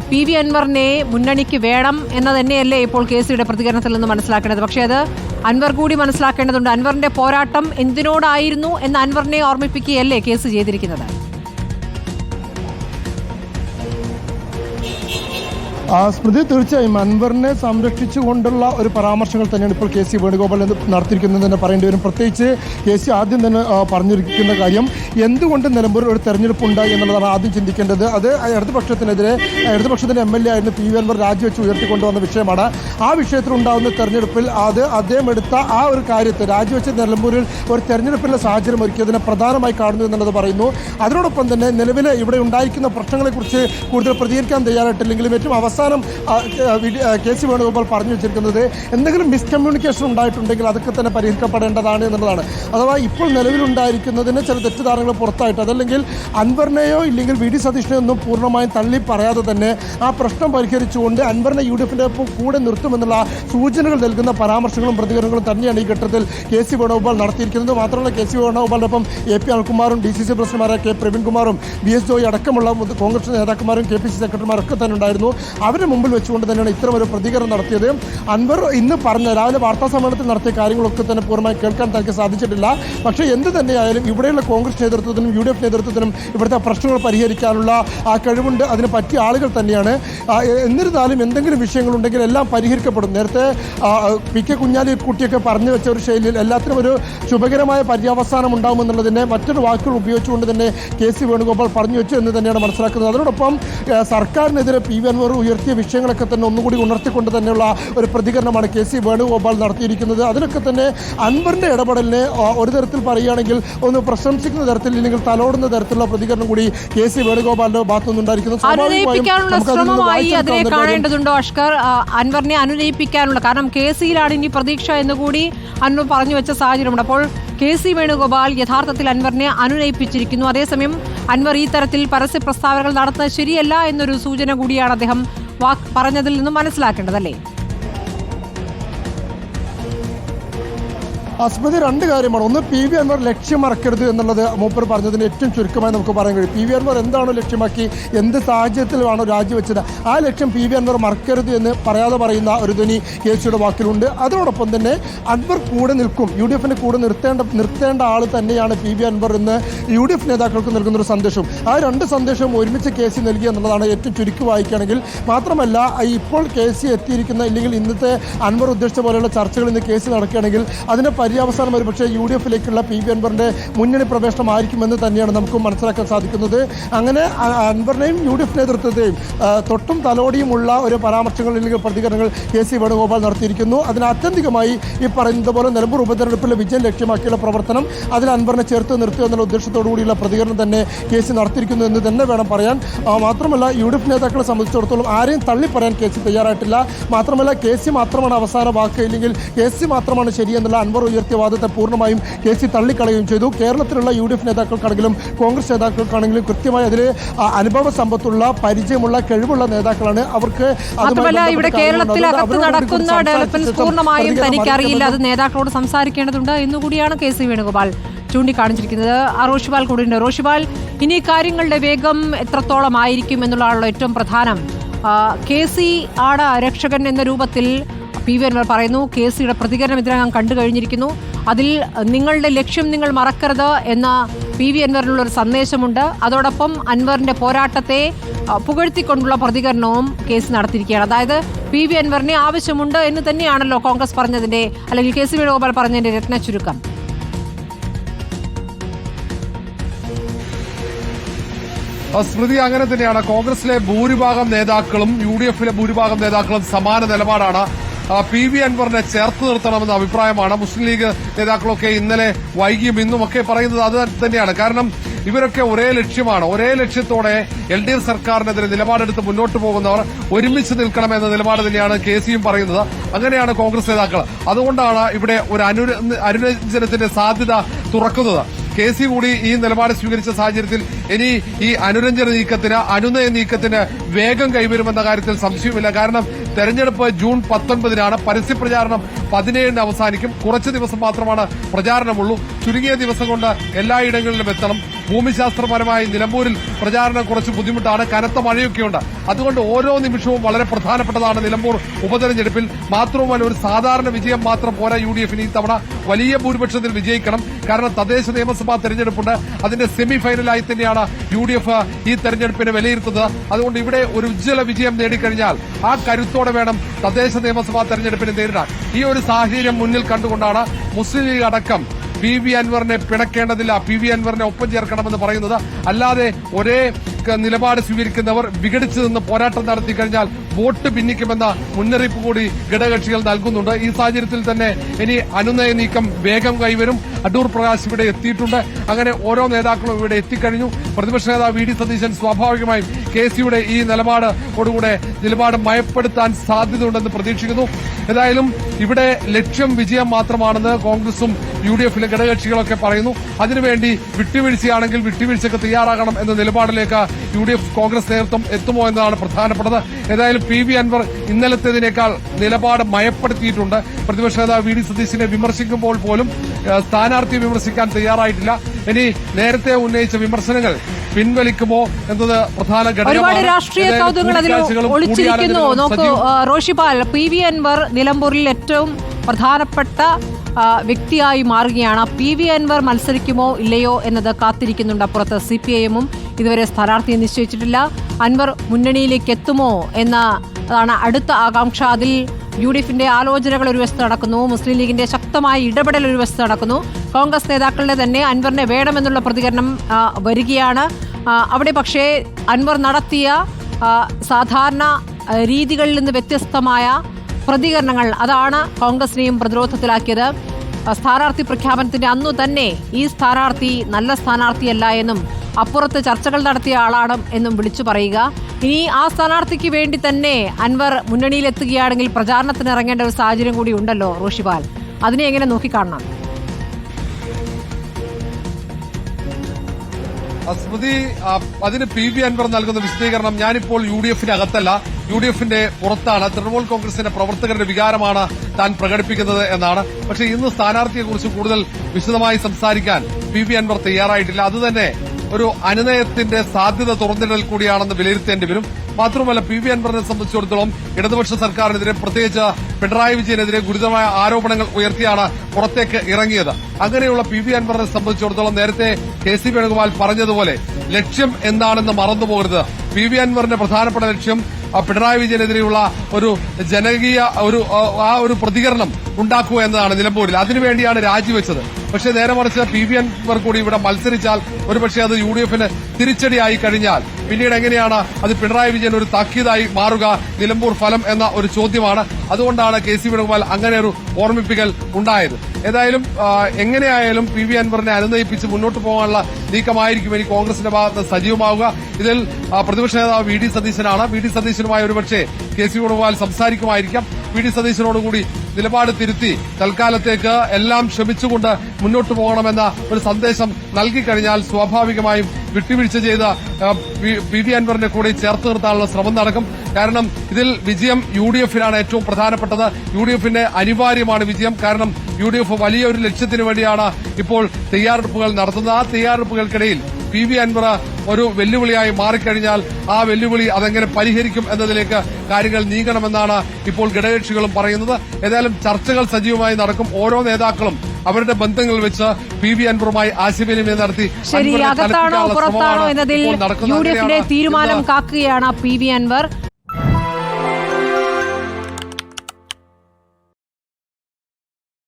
P V അൻവറിനെ മുന്നണിക്ക് വേണം എന്ന് തന്നെയല്ലേ ഇപ്പോൾ കെ സിയുടെ പ്രതികരണത്തിൽ നിന്ന് മനസ്സിലാക്കേണ്ടത്? പക്ഷേ അത് അൻവർ കൂടി മനസ്സിലാക്കേണ്ടതുണ്ട്. അൻവറിന്റെ പോരാട്ടം എന്തിനോടായിരുന്നു എന്ന് അൻവറിനെ ഓർമ്മിപ്പിക്കുകയല്ലേ കേസ് ചെയ്തിരിക്കുന്നത്? സ്മൃതി തീർച്ചയായും അൻവറിനെ സംരക്ഷിച്ചുകൊണ്ടുള്ള ഒരു പരാമർശങ്ങൾ തന്നെയാണ് ഇപ്പോൾ കെ സി വേണുഗോപാൽ എന്ന് നടത്തിയിരിക്കുന്നത് തന്നെ പറയേണ്ടി വരും. പ്രത്യേകിച്ച് കെ സി ആദ്യം തന്നെ പറഞ്ഞിരിക്കുന്ന കാര്യം എന്തുകൊണ്ട് നിലമ്പൂരിൽ ഒരു തെരഞ്ഞെടുപ്പ് ഉണ്ടായി എന്നുള്ളതാണ് ആദ്യം ചിന്തിക്കേണ്ടത്. അത് ഇടതുപക്ഷത്തിനെതിരെ ഇടതുപക്ഷത്തിന്റെ എം എൽ എ ആയിരുന്നു പി വി അൻവർ രാജിവെച്ച് ഉയർത്തിക്കൊണ്ടുവന്ന വിഷയമാണ്. ആ വിഷയത്തിൽ ഉണ്ടാകുന്ന തെരഞ്ഞെടുപ്പിൽ അത് അദ്ദേഹം എടുത്ത ആ ഒരു കാര്യത്തെ രാജിവെച്ച നിലമ്പൂരിൽ ഒരു തെരഞ്ഞെടുപ്പിന്റെ സാഹചര്യം ഒരുക്കിയതിനെ പ്രധാനമായി കാണുന്നു എന്നുള്ളത് പറയുന്നു. അതിനോടൊപ്പം തന്നെ നിലവിലെ ഇവിടെ ഉണ്ടായിരിക്കുന്ന പ്രശ്നങ്ങളെക്കുറിച്ച് കൂടുതൽ പ്രതികരിക്കാൻ തയ്യാറായിട്ടില്ലെങ്കിലും ഏറ്റവും അവസാനം വി- കെ സി വേണുഗോപാൽ പറഞ്ഞു വെച്ചിരിക്കുന്നത് എന്തെങ്കിലും മിസ്കമ്മ്യൂണിക്കേഷൻ ഉണ്ടായിട്ടുണ്ടെങ്കിൽ അതൊക്കെ തന്നെ പരിഹരിക്കപ്പെടേണ്ടതാണ് എന്നുള്ളതാണ്. അഥവാ ഇപ്പോൾ നിലവിലുണ്ടായിരിക്കുന്നതിന് ചില തെറ്റിദ്ധാരണകൾ പുറത്തായിട്ട് അതല്ലെങ്കിൽ അൻവറിനെയോ ഇല്ലെങ്കിൽ വി ഡി സതീഷിനെയോ ഒന്നും പൂർണമായും തള്ളി പറയാതെ തന്നെ ആ പ്രശ്നം പരിഹരിച്ചുകൊണ്ട് അൻവറിനെ യു ഡി എഫിന്റെ കൂടെ നിർത്തുമെന്നുള്ള സൂചനകൾ നൽകുന്ന പരാമർശങ്ങളും പ്രതികരണങ്ങളും തന്നെയാണ് ഈ ഘട്ടത്തിൽ കെ സി വേണുഗോപാൽ നടത്തിയിരിക്കുന്നത്. മാത്രമല്ല കെ സി വേണുഗോപാലിന്റെ ഒപ്പം എ പി അൽകുമാറും ഡി സി സി പ്രസിഡന്റുമാരായ കെ പ്രവീൺകുമാറും ബി എസ് ജോയി അടക്കമുള്ള കോൺഗ്രസ് നേതാക്കന്മാരും കെ പി സി സെക്രട്ടറിമാരൊക്കെ തന്നെ ഉണ്ടായിരുന്നു. അവരുടെ മുമ്പിൽ വെച്ചുകൊണ്ട് തന്നെയാണ് ഇത്തരം ഒരു പ്രതികരണം നടത്തിയത്. അൻവർ ഇന്ന് പറഞ്ഞ രാവിലെ വാർത്താ സമ്മേളനത്തിൽ നടത്തിയ കാര്യങ്ങളൊക്കെ തന്നെ പൂർണമായി കേൾക്കാൻ തനിക്ക് സാധിച്ചിട്ടില്ല. പക്ഷേ എന്ത് തന്നെയായാലും ഇവിടെയുള്ള കോൺഗ്രസ് നേതൃത്വത്തിനും യു ഡി എഫ് നേതൃത്വത്തിനും ഇവിടുത്തെ പ്രശ്നങ്ങൾ പരിഹരിക്കാനുള്ള ആ കഴിവുണ്ട്. അതിന് പറ്റിയ ആളുകൾ തന്നെയാണ്. എന്നിരുന്നാലും എന്തെങ്കിലും വിഷയങ്ങളുണ്ടെങ്കിൽ എല്ലാം പരിഹരിക്കപ്പെടും. നേരത്തെ പി കെ കുഞ്ഞാലി കുട്ടിയൊക്കെ പറഞ്ഞു വെച്ച ഒരു ശൈലിയിൽ എല്ലാത്തിനും ഒരു ശുഭകരമായ പര്യവസാനം ഉണ്ടാകുമെന്നുള്ളതിനെ മറ്റൊരു വാക്കുകൾ ഉപയോഗിച്ചുകൊണ്ട് തന്നെ കെ സി വേണുഗോപാൽ പറഞ്ഞു വെച്ചു എന്ന് തന്നെയാണ് മനസ്സിലാക്കുന്നത്. അതിനോടൊപ്പം സർക്കാരിനെതിരെ പി വി അൻവർ ഉയർത്തിയ വിഷയങ്ങളൊക്കെ തന്നെ ഒന്നുകൂടി ഉണർത്തിക്കൊണ്ട് തന്നെയുള്ള ഒരു പ്രതികരണമാണ് കെ സി വേണുഗോപാൽ നടത്തിയിരിക്കുന്നത്. അതിനൊക്കെ തന്നെ അൻവറിന്റെ ഇടപെടലിനെ ഒരു തരത്തിൽ പറയുകയാണെങ്കിൽ ഒന്ന് പ്രശംസിക്കുന്ന തരത്തിൽ ഇല്ലെങ്കിൽ തലോടുന്ന തരത്തിലുള്ള പ്രതികരണം കൂടി കെ സി വേണുഗോപാലിന്റെ ഭാഗത്തു നിന്നുണ്ടായിരിക്കുന്നു. സ്വാഭാവികമായും അനുനയിപ്പിക്കാനുള്ള നമുക്കതിൽ നിന്ന് ശ്രമമായി അതിനെ കാണേണ്ടതുണ്ടോ അഷ്കർ? അൻവറിനെ അനുനയിപ്പിക്കാനുള്ള കാരണം കെ സിയിലാണ് ഇനി പ്രതീക്ഷ എന്ന് കൂടി അൻവർ പറഞ്ഞു വെച്ച സാഹചര്യമുണ്ട്. അപ്പോൾ കെ സി വേണുഗോപാൽ യഥാർത്ഥത്തിൽ അൻവറിനെ അനുനയിപ്പിച്ചിരിക്കുന്നു. അതേസമയം അൻവർ ഈ തരത്തിൽ പരസ്യ പ്രസ്താവനകൾ നടത്തുന്നത് ശരിയല്ല എന്നൊരു സൂചന കൂടിയാണ് അദ്ദേഹം പറഞ്ഞതിൽ നിന്നും മനസ്സിലാക്കേണ്ടതല്ലേ? അസ്മതി രണ്ട് കാര്യമാണ്. ഒന്ന് പി വി അൻവർ ലക്ഷ്യം മറക്കരുത് എന്നുള്ളത് മൂപ്പർ പറഞ്ഞതിന് ഏറ്റവും ചുരുക്കമായി നമുക്ക് പറയാൻ കഴിയും. പി വി അൻവർ എന്താണ് ലക്ഷ്യമാക്കി എന്ത് സാഹചര്യത്തിലാണോ രാജിവെച്ചത്? ആ ലക്ഷ്യം പി വി അൻവർ മറക്കരുത് എന്ന് പറയാതെ പറയുന്ന ഒരു ധ്വനി കെ സിയുടെ വാക്കിലുണ്ട്. അതോടൊപ്പം തന്നെ അൻവർ കൂടെ നിൽക്കും. യു ഡി എഫിന് കൂടെ നിർത്തേണ്ട നിർത്തേണ്ട ആൾ തന്നെയാണ് പി വി അൻവർ എന്ന് യു ഡി എഫ് നേതാക്കൾക്ക് നൽകുന്ന ഒരു സന്ദേശം ആ രണ്ട് സന്ദേശവും ഒരുമിച്ച് കെ സി നൽകി എന്നുള്ളതാണ് ഏറ്റവും ചുരുക്കി വായിക്കുകയാണെങ്കിൽ. മാത്രമല്ല ഇപ്പോൾ കെ സി എത്തിയിരിക്കുന്ന ഇല്ലെങ്കിൽ ഇന്നത്തെ അൻവർ ഉദ്ദേശിച്ച പോലെയുള്ള ചർച്ചകൾ ഇന്ന് കേസ് നടക്കുകയാണെങ്കിൽ അതിന്റെ പര്യവസാനം ഒരു പക്ഷേ യു ഡി എഫിലേക്കുള്ള പി വി അൻവറിന്റെ മുന്നണി പ്രവേശനമായിരിക്കുമെന്ന് തന്നെയാണ് നമുക്ക് മനസ്സിലാക്കാൻ സാധിക്കുന്നത്. അങ്ങനെ അൻവറിനെയും യു ഡി എഫ് നേതൃത്വത്തെയും തൊട്ടും തലോടിയുമുള്ള ഒരു പരാമർശങ്ങൾ അല്ലെങ്കിൽ പ്രതികരണങ്ങൾ കെ സി വേണുഗോപാൽ നടത്തിയിരിക്കുന്നു. അതിന് ആത്യന്തികമായി ഈ പറയുന്നത് പോലെ നിലമ്പൂർ ഉപതെരഞ്ഞെടുപ്പിലെ വിജയം ലക്ഷ്യമാക്കിയുള്ള പ്രവർത്തനം അതിൽ അൻവറിനെ ചേർത്ത് നിർത്തുക എന്നുള്ള ഉദ്ദേശത്തോടു കൂടിയുള്ള പ്രതികരണം തന്നെ കെ സി നടത്തിയിരിക്കുന്നു എന്ന് തന്നെ വേണം പറയാൻ. മാത്രമല്ല യു ഡി എഫ് നേതാക്കളെ സംബന്ധിച്ചിടത്തോളം ആരെയും തള്ളി പറയാൻ കെ സി തയ്യാറായിട്ടില്ല. മാത്രമല്ല കെ സി മാത്രമാണ് അവസാന വാക്ക് ഇല്ലെങ്കിൽ കെ സി മാത്രമാണ് ശരിയെന്നുള്ള അൻവർ ഉയർത്തിയ വാദത്തെ പൂർണമായും കെ സി തള്ളിക്കളയുകയും ചെയ്തു. കേരളത്തിലുള്ള യു ഡി എഫ് നേതാക്കൾക്കാണെങ്കിലും കോൺഗ്രസ് നേതാക്കൾക്കാണെങ്കിലും കൃത്യമായി അതിൽ അനുഭവ സമ്പത്തുള്ള പരിചയമുള്ള കഴിവുള്ള നേതാക്കളാണ് അവർക്ക് മാത്രമല്ല ഇവിടെ കേരളത്തിൽ അകത്ത് നടക്കുന്ന ഡെവലപ്മെന്റ് പൂർണമായും തനിക്ക് തനിക്കറിയില്ല അത് നേതാക്കളോട് സംസാരിക്കേണ്ടതുണ്ട് എന്നുകൂടിയാണ് കെ സി വേണുഗോപാൽ ചൂണ്ടിക്കാണിച്ചിരിക്കുന്നത്. റോഷിപാൽ കൂടിയുണ്ട്. റോഷിപാൽ ഇനി കാര്യങ്ങളുടെ വേഗം എത്രത്തോളം ആയിരിക്കും എന്നുള്ളതാണല്ലോ ഏറ്റവും പ്രധാനം. കെ സി ആണ് രക്ഷകൻ എന്ന രൂപത്തിൽ പി വി അൻവർ പറയുന്നു കെ സിയുടെ പ്രതികരണം ഇതിനകം കണ്ടു കഴിഞ്ഞിരിക്കുന്നു. അതിൽ നിങ്ങളുടെ ലക്ഷ്യം നിങ്ങൾ മറക്കരുത് എന്ന പി വി അൻവറിനുള്ള ഒരു സന്ദേശമുണ്ട്. അതോടൊപ്പം അൻവറിന്റെ പോരാട്ടത്തെ പുകഴ്ത്തിക്കൊണ്ടുള്ള പ്രതികരണവും കേസ് നടത്തിയിരിക്കുകയാണ്. അതായത് പി വി അൻവറിനെ ആവശ്യമുണ്ട് എന്ന് തന്നെയാണല്ലോ കോൺഗ്രസ് പറഞ്ഞതിന്റെ അല്ലെങ്കിൽ കെ സി വേണുഗോപാൽ പറഞ്ഞതിന്റെ രത്ന ചുരുക്കം. സ്മൃതി അങ്ങനെ തന്നെയാണ്. കോൺഗ്രസിലെ ഭൂരിഭാഗം നേതാക്കളും യു ഡി എഫിലെ ഭൂരിഭാഗം നേതാക്കളും സമാന നിലപാടാണ് പി വി അൻവറിനെ ചേർത്ത് നിർത്തണമെന്ന അഭിപ്രായമാണ്. മുസ്ലിം ലീഗ് നേതാക്കളൊക്കെ ഇന്നലെ വൈകിയും ഇന്നും ഒക്കെ പറയുന്നത് അത് തന്നെയാണ്. കാരണം ഇവരൊക്കെ ഒരേ ലക്ഷ്യമാണ്. ഒരേ ലക്ഷ്യത്തോടെ എൽ ഡി എഫ് സർക്കാരിനെതിരെ നിലപാടെടുത്ത് മുന്നോട്ട് പോകുന്നവർ ഒരുമിച്ച് നിൽക്കണമെന്ന നിലപാട് തന്നെയാണ് കെ സിയും പറയുന്നത്. അങ്ങനെയാണ് കോൺഗ്രസ് നേതാക്കൾ. അതുകൊണ്ടാണ് ഇവിടെ ഒരു അനുരഞ്ജനത്തിന്റെ സാധ്യത തുറക്കുന്നത്. കെ സി കൂടി ഈ നിലപാട് സ്വീകരിച്ച സാഹചര്യത്തിൽ ഇനി ഈ അനുരഞ്ജന നീക്കത്തിന് അനുനയ നീക്കത്തിന് വേഗം കൈവരുമെന്ന കാര്യത്തിൽ സംശയമില്ല കാരണം തെരഞ്ഞെടുപ്പ് ജൂൺ പത്തൊൻപതിനാണ് പരസ്യപ്രചാരണം. പതിനേഴിന് അവസാനിക്കും. കുറച്ച് ദിവസം മാത്രമാണ് പ്രചാരണമുള്ളൂ. ചുരുങ്ങിയ ദിവസം കൊണ്ട് എല്ലായിടങ്ങളിലും എത്തണം. ഭൂമിശാസ്ത്രപരമായി നിലമ്പൂരിൽ പ്രചാരണം കുറച്ച് ബുദ്ധിമുട്ടാണ്. കനത്ത മഴയൊക്കെയുണ്ട്. അതുകൊണ്ട് ഓരോ നിമിഷവും വളരെ പ്രധാനപ്പെട്ടതാണ് നിലമ്പൂർ ഉപതെരഞ്ഞെടുപ്പിൽ. മാത്രവുമല്ല ഒരു സാധാരണ വിജയം മാത്രം പോരാ യു ഡി എഫിന് ഈ തവണ വലിയ ഭൂരിപക്ഷത്തിൽ വിജയിക്കണം. കാരണം തദ്ദേശ നിയമസഭാ തെരഞ്ഞെടുപ്പുണ്ട്. അതിന്റെ സെമി ഫൈനലായി തന്നെയാണ് യു ഡി എഫ് ഈ തെരഞ്ഞെടുപ്പിനെ വിലയിരുത്തുന്നത്. അതുകൊണ്ട് ഇവിടെ ഒരു ഉജ്ജ്വല വിജയം നേടിക്കഴിഞ്ഞാൽ ആ കരുത്തോടെ വേണം തദ്ദേശ നിയമസഭാ തെരഞ്ഞെടുപ്പിനെ നേരിടാൻ. ഈ ഒരു സാഹചര്യം മുന്നിൽ കണ്ടുകൊണ്ടാണ് മുസ്ലിം ലീഗ് അടക്കം പി വി അൻവറിനെ പിണക്കേണ്ടതില്ല. പി വി അൻവറിനെ ഒപ്പം ചേർക്കണമെന്ന് പറയുന്നത് അല്ലാതെ ഒരേ നിലപാട് സ്വീകരിക്കുന്നവർ വിഘടിച്ചു നിന്ന് പോരാട്ടം നടത്തി കഴിഞ്ഞാൽ വോട്ട് ഭിന്നിക്കുമെന്ന മുന്നറിയിപ്പ് കൂടി ഘടകകക്ഷികൾ നൽകുന്നുണ്ട്. ഈ സാഹചര്യത്തിൽ തന്നെ ഇനി അനുനയ നീക്കം വേഗം കൈവരും. അടൂർ പ്രകാശ് ഇവിടെ എത്തിയിട്ടുണ്ട്. അങ്ങനെ ഓരോ നേതാക്കളും ഇവിടെ എത്തിക്കഴിഞ്ഞു. പ്രതിപക്ഷ നേതാവ് വി ഡി സതീശൻ സ്വാഭാവികമായും കെ സിയുടെ ഈ നിലപാടോടുകൂടെ നിലപാട് മയപ്പെടുത്താൻ സാധ്യതയുണ്ടെന്ന് പ്രതീക്ഷിക്കുന്നു. ഏതായാലും ഇവിടെ ലക്ഷ്യം വിജയം മാത്രമാണെന്ന് കോൺഗ്രസും യു ഡി എഫിലെ ഘടകകക്ഷികളൊക്കെ പറയുന്നു. അതിനുവേണ്ടി വിട്ടുവീഴ്ചയാണെങ്കിൽ വിട്ടുവീഴ്ചയ്ക്ക് തയ്യാറാകണം എന്ന നിലപാടിലേക്ക് യു ഡി എഫ് കോൺഗ്രസ് നേതൃത്വം എത്തുമോ എന്നതാണ് പ്രധാനപ്പെട്ടത്. ഏതായാലും പി വി അൻവർ ഇന്നലത്തേതിനേക്കാൾ നിലപാട് മയപ്പെടുത്തിയിട്ടുണ്ട്. പ്രതിപക്ഷ നേതാവ് വി ഡി സതീശിനെ വിമർശിക്കുമ്പോൾ പോലും സ്ഥാനാർത്ഥിയെ വിമർശിക്കാൻ തയ്യാറായിട്ടില്ല. ഇനി നേരത്തെ ഉന്നയിച്ച വിമർശനങ്ങൾ പിൻവലിക്കുമോ എന്നത് പ്രധാന ഒരുപാട് രാഷ്ട്രീയ കൗതുകങ്ങൾ അതിൽ ഒളിച്ചിരിക്കുന്നു. നോക്കൂ റോഷിപാൽ പി വി അൻവർ നിലമ്പൂരിൽ ഏറ്റവും പ്രധാനപ്പെട്ട വ്യക്തിയായി മാറുകയാണ്. പി വി അൻവർ മത്സരിക്കുമോ ഇല്ലയോ എന്നത് കാത്തിരിക്കുന്നുണ്ട്. അപ്പുറത്ത് സി പി ഐ എമ്മും ഇതുവരെ സ്ഥാനാർത്ഥിയെ നിശ്ചയിച്ചിട്ടില്ല. അൻവർ മുന്നണിയിലേക്ക് എത്തുമോ എന്ന അതാണ് അടുത്ത ആകാംക്ഷ. അതിൽ യു ഡി എഫിന്റെ ആലോചനകൾ ഒരു വശത്ത് നടക്കുന്നു. മുസ്ലിം ലീഗിന്റെ ശക്തമായ ഇടപെടൽ ഒരു വശത്ത് നടക്കുന്നു. കോൺഗ്രസ് നേതാക്കളുടെ തന്നെ അൻവറിനെ വേണമെന്നുള്ള പ്രതികരണം വരികയാണ്. അവിടെ പക്ഷേ അൻവർ നടത്തിയ സാധാരണ രീതികളിൽ നിന്ന് വ്യത്യസ്തമായ പ്രതികരണങ്ങൾ അതാണ് കോൺഗ്രസിനെയും പ്രതിരോധത്തിലാക്കിയത്. സ്ഥാനാർത്ഥി പ്രഖ്യാപനത്തിന്റെ അന്നു തന്നെ ഈ സ്ഥാനാർത്ഥി നല്ല സ്ഥാനാർത്ഥിയല്ല എന്നും അപ്പുറത്ത് ചർച്ചകൾ നടത്തിയ ആളാണ് എന്നും വിളിച്ചു പറയുക. ഇനി ആ സ്ഥാനാർത്ഥിക്ക് വേണ്ടി തന്നെ അൻവർ മുന്നണിയിലെത്തുകയാണെങ്കിൽ പ്രചാരണത്തിന് ഇറങ്ങേണ്ട ഒരു സാഹചര്യം കൂടി ഉണ്ടല്ലോ റോഷിപാൽ. അതിനെ എങ്ങനെ നോക്കിക്കാണണം? സ്മൃതി അതിന് പി വി അൻവർ നൽകുന്ന വിശദീകരണം ഞാനിപ്പോൾ യു ഡി എഫിന്റെ അകത്തല്ല. യു ഡി എഫിന്റെ പുറത്താണ്. തൃണമൂൽ കോൺഗ്രസിന്റെ പ്രവർത്തകരുടെ വികാരമാണ് താൻ പ്രകടിപ്പിക്കുന്നത് എന്നാണ്. പക്ഷേ ഇന്ന് സ്ഥാനാർത്ഥിയെക്കുറിച്ച് കൂടുതൽ വിശദമായി സംസാരിക്കാൻ പി വി അൻവർ തയ്യാറായിട്ടില്ല. അതുതന്നെ ഒരു അനുനയത്തിന്റെ സാധ്യത തുറന്നിടൽ കൂടിയാണെന്ന് വിലയിരുത്തേണ്ടി വരും. മാത്രമല്ല പി വി അൻവറിനെ സംബന്ധിച്ചിടത്തോളം ഇടതുപക്ഷ സർക്കാരിനെതിരെ പ്രത്യേകിച്ച് പിണറായി വിജയനെതിരെ ഗുരുതരമായ ആരോപണങ്ങൾ ഉയർത്തിയാണ് പുറത്തേക്ക് ഇറങ്ങിയത്. അങ്ങനെയുള്ള പി വി അൻവറിനെ സംബന്ധിച്ചിടത്തോളം നേരത്തെ കെ സി വേണുഗോപാൽ പറഞ്ഞതുപോലെ ലക്ഷ്യം എന്താണെന്ന് മറന്നുപോകരുത്. പി വി അൻവറിന്റെ പ്രധാനപ്പെട്ട ലക്ഷ്യം പിണറായി വിജയനെതിരെയുള്ള ഒരു ജനകീയ ഒരു ആ, ഒരു പ്രതികരണം ഉണ്ടാക്കുക എന്നതാണ് നിലമ്പൂരിൽ. അതിനുവേണ്ടിയാണ് രാജിവെച്ചത്. പക്ഷേ നേരെ മറിച്ച് പി വി അൻവർ കൂടി ഇവിടെ മത്സരിച്ചാൽ ഒരുപക്ഷെ അത് യു ഡി എഫിന് തിരിച്ചടിയായി കഴിഞ്ഞാൽ പിന്നീട് എങ്ങനെയാണ് അത് പിണറായി വിജയൻ ഒരു താക്കീതായി മാറുക നിലമ്പൂർ ഫലം എന്ന ഒരു ചോദ്യമാണ്. അതുകൊണ്ടാണ് കെ സി വേണുഗോപാൽ അങ്ങനെ ഒരു ഓർമ്മിപ്പിക്കൽ ഉണ്ടായത്. ഏതായാലും എങ്ങനെയായാലും പി വി അൻവറിനെ അനുനയിപ്പിച്ച് മുന്നോട്ട് പോകാനുള്ള നീക്കമായിരിക്കും ഇനി കോൺഗ്രസിന്റെ ഭാഗത്ത് സജീവമാവുക. ഇതിൽ പ്രതിപക്ഷ നേതാവ് വി ഡി സതീശനാണ്. വി ഡി സതീശനുമായി ഒരുപക്ഷെ കെ സി വേണുഗോപാൽ സംസാരിക്കുമായിരിക്കാം. വി ഡി സതീശനോടുകൂടി നിലപാട് തിരുത്തി തൽക്കാലത്തേക്ക് എല്ലാം ക്ഷമിച്ചുകൊണ്ട് മുന്നോട്ട് പോകണമെന്ന ഒരു സന്ദേശം നൽകിക്കഴിഞ്ഞാൽ സ്വാഭാവികമായും വിട്ടുവീഴ്ച ചെയ്ത പി- പി വി അൻവറിനെ കൂടി ചേർത്ത് നിർത്താനുള്ള ശ്രമം നടക്കും. കാരണം ഇതിൽ വിജയം യു ഡി എഫിനാണ് ഏറ്റവും പ്രധാനപ്പെട്ടത്. യു ഡി എഫിന്റെ അനിവാര്യമാണ് വിജയം. കാരണം യു ഡി എഫ് വലിയൊരു ലക്ഷ്യത്തിന് വേണ്ടിയാണ് ഇപ്പോൾ തയ്യാറെടുപ്പുകൾ നടത്തുന്നത്. ആ തയ്യാറെടുപ്പുകൾക്കിടയിൽ പി വി അൻവറ ഒരു വെല്ലുവിളിയായി മാറിക്കഴിഞ്ഞാൽ ആ വെല്ലുവിളി അതെങ്ങനെ പരിഹരിക്കും എന്നതിലേക്ക് കാര്യങ്ങൾ നീങ്ങണമെന്നാണ് ഇപ്പോൾ ഘടകകക്ഷികളും പറയുന്നത്. ഏതായാലും ചർച്ചകൾ സജീവമായി നടക്കും. ഓരോ നേതാക്കളും അവരുടെ ബന്ധങ്ങൾ വെച്ച് പി വി അൻവറുമായി ആശയവിനിമയം നടത്തി ശരി അകത്താണോ പുറത്താണോ എന്നതിൽ ഇപ്പോൾ യു ഡി എഫിന്റെ തീരുമാനം കാക്കുകയാണ് പി വി അൻവർ.